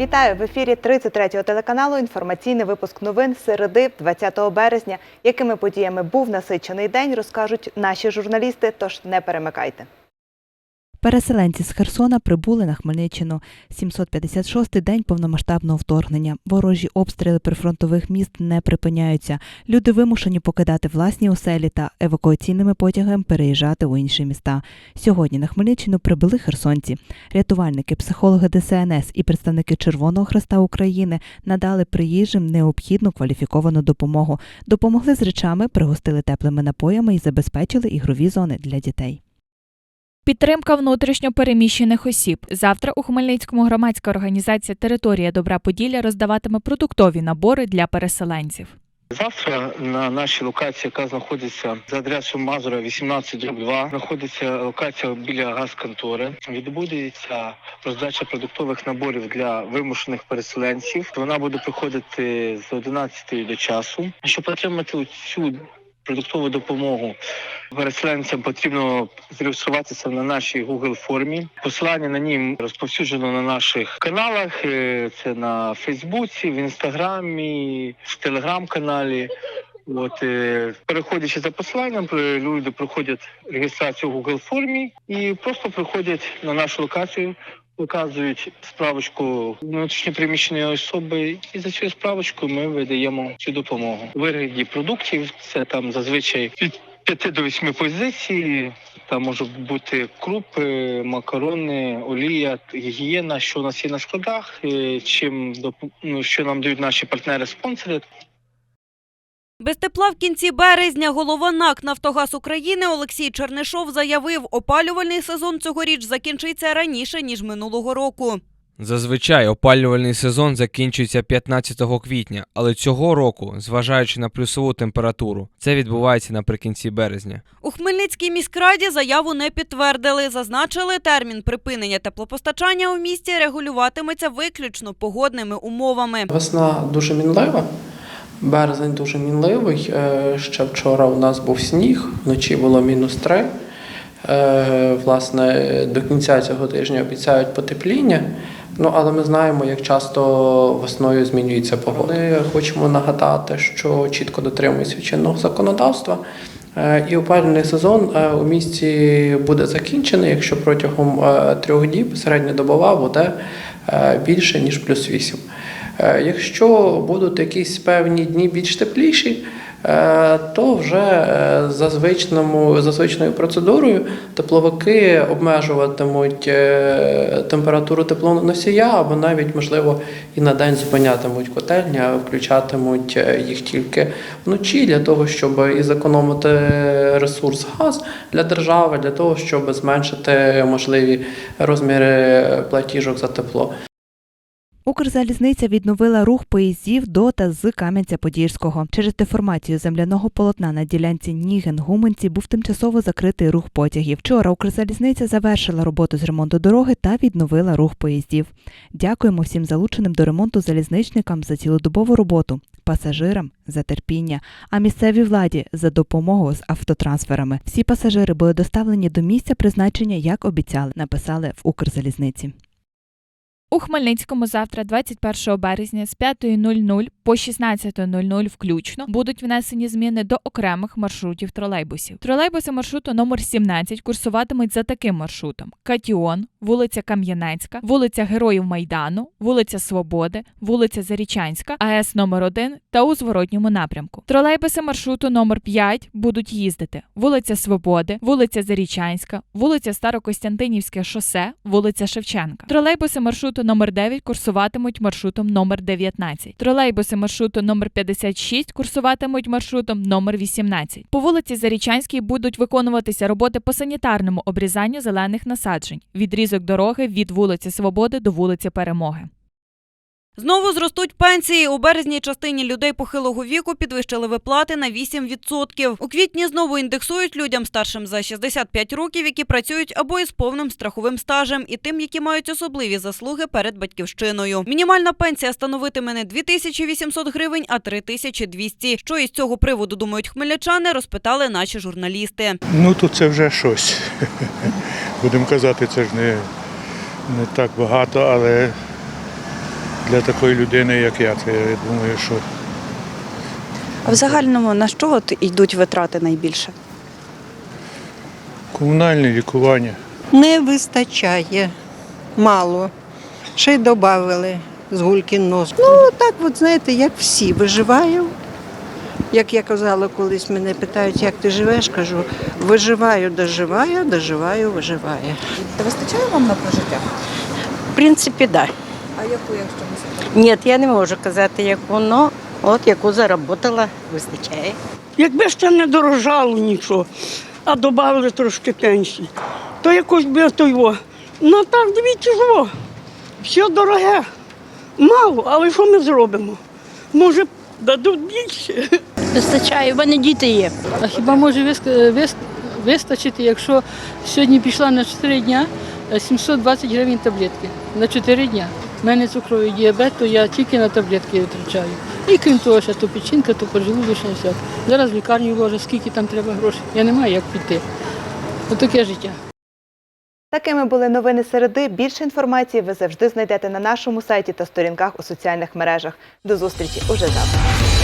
Вітаю в ефірі 33-го телеканалу. Інформаційний випуск новин середи 20 березня. Якими подіями був насичений день, розкажуть наші журналісти. Тож не перемикайте. Переселенці з Херсона прибули на Хмельниччину. 756-й день повномасштабного вторгнення. Ворожі обстріли прифронтових міст не припиняються. Люди вимушені покидати власні оселі та евакуаційними потягами переїжджати у інші міста. Сьогодні на Хмельниччину прибули херсонці. Рятувальники, психологи ДСНС і представники Червоного Хреста України надали приїжджим необхідну кваліфіковану допомогу. Допомогли з речами, пригостили теплими напоями і забезпечили ігрові зони для дітей. Підтримка внутрішньо переміщених осіб. Завтра у Хмельницькому громадська організація Територія Добра Поділля роздаватиме продуктові набори для переселенців. Завтра на нашій локації, яка знаходиться за адресою Мазура 18 2, знаходиться локація біля газконтори. Відбудеться роздача продуктових наборів для вимушених переселенців. Вона буде проходити з 11 до часу. Щоб отримати цю продуктову допомогу переселенцям потрібно зареєструватися на нашій Google формі. Посилання на ній розповсюджено на наших каналах. Е, Це на Фейсбуці, в інстаграмі, в телеграм-каналі. От е, переходячи за посиланням, е, люди проходять реєстрацію в Google формі і просто приходять на нашу локацію, показують справочку внутрішньопереміщеної особи, і за цю справочку ми видаємо цю допомогу. Вигляді продуктів це там зазвичай від 5 до 8 позицій. Там можуть бути крупи, макарони, олія, гігієна, що у нас є на складах, е, чим ну, що нам дають наші партнери-спонсори. Без тепла в кінці березня голова НАК «Нафтогаз України» Олексій Чернишов заявив, опалювальний сезон цьогоріч закінчиться раніше, ніж минулого року. Зазвичай опалювальний сезон закінчується 15 квітня, але цього року, зважаючи на плюсову температуру, це відбувається наприкінці березня. У Хмельницькій міськраді заяву не підтвердили. Зазначили, термін припинення теплопостачання у місті регулюватиметься виключно погодними умовами. Весна дуже мінлива, березень дуже мінливий. Е, Ще вчора у нас був сніг, вночі було мінус три. Е, Власне, до кінця цього тижня обіцяють потепління. Ну, але ми знаємо, як часто весною змінюється погода. Ми хочемо нагадати, що чітко дотримується чинного законодавства. Е, І опалювальний сезон у місті буде закінчений, якщо протягом трьох діб середньодобова буде е, більше ніж плюс 8. Е, Якщо будуть якісь певні дні більш тепліші, е, то вже е, за, звичному, за звичною процедурою тепловики обмежуватимуть температуру теплоносія або навіть, можливо, і на день зупинятимуть котельні, а включатимуть їх тільки вночі для того, щоб і зекономити ресурс газ для держави, для того, щоб зменшити можливі розміри платіжок за тепло. Укрзалізниця відновила рух поїздів до та з Кам'янця-Подільського. Через деформацію земляного полотна на ділянці Ніген-Гуменці був тимчасово закритий рух потягів. Вчора Укрзалізниця завершила роботу з ремонту дороги та відновила рух поїздів. Дякуємо всім залученим до ремонту залізничникам за цілодобову роботу, пасажирам за терпіння, а місцевій владі за допомогу з автотрансферами. Всі пасажири були доставлені до місця призначення, як обіцяли, написали в Укрзалізниці. У Хмельницькому завтра, 21 березня, з 5.00 по 16.00 включно будуть внесені зміни до окремих маршрутів тролейбусів. Тролейбуси маршруту номер 17 курсуватимуть за таким маршрутом: Катіон, вулиця Кам'янецька, вулиця Героїв Майдану, вулиця Свободи, вулиця Зарічанська, АЕС номер 1 та у зворотньому напрямку. Тролейбуси маршруту номер 5 будуть їздити: вулиця Свободи, вулиця Зарічанська, вулиця Старокостянтинівське шосе, вулиця Шевченка. Тролейбуси маршруту номер 9 курсуватимуть маршрутом номер 19. Тролейбуси маршруту номер 56 курсуватимуть маршрутом номер 18. По вулиці Зарічанській будуть виконуватися роботи по санітарному обрізанню зелених насаджень. Відрізок дороги від вулиці Свободи до вулиці Перемоги. Знову зростуть пенсії. У березній частині людей похилого віку підвищили виплати на 8%. У квітні знову індексують людям старшим за 65 років, які працюють або із повним страховим стажем, і тим, які мають особливі заслуги перед батьківщиною. Мінімальна пенсія становитиме не 2800 гривень, а 3200. Що із цього приводу думають хмельничани, розпитали наші журналісти. Ну, то це вже щось. Будемо казати, це ж не, не так багато, але для такої людини, як я. Це я думаю, що А в загальному на що от йдуть витрати найбільше? комунальне лікування. Не вистачає. Мало. Ще й додали з гулькін нос. Ну, так, от знаєте, як всі виживаю. Як я казала, колись мене питають, як ти живеш, кажу, виживаю, доживаю, доживаю, виживаю. Та вистачає вам на прожиття? В принципі, так. А яку, якщо не Ні, я не можу казати, яку, але от яку заработала, вистачає. Якби ще не дорожало нічого, а додали трошки пенсії, то якось би то його. Ну так дивіться ж, все дороге. Мало, але що ми зробимо? Може, дадуть більше. Вистачає, в мене діти є. А хіба може вис- вис- вистачити, якщо сьогодні пішла на 4 дня е, 720 гривень таблетки на 4 дня. Мене цукровий діабет, то я тільки на таблетки витрачаю. І крім того, ще то печінка, то поджелудочна все. Зараз в лікарню ложу, скільки там треба грошей. Я не маю як піти. Отаке життя. Такими були новини середи. Більше інформації ви завжди знайдете на нашому сайті та сторінках у соціальних мережах. До зустрічі уже завтра.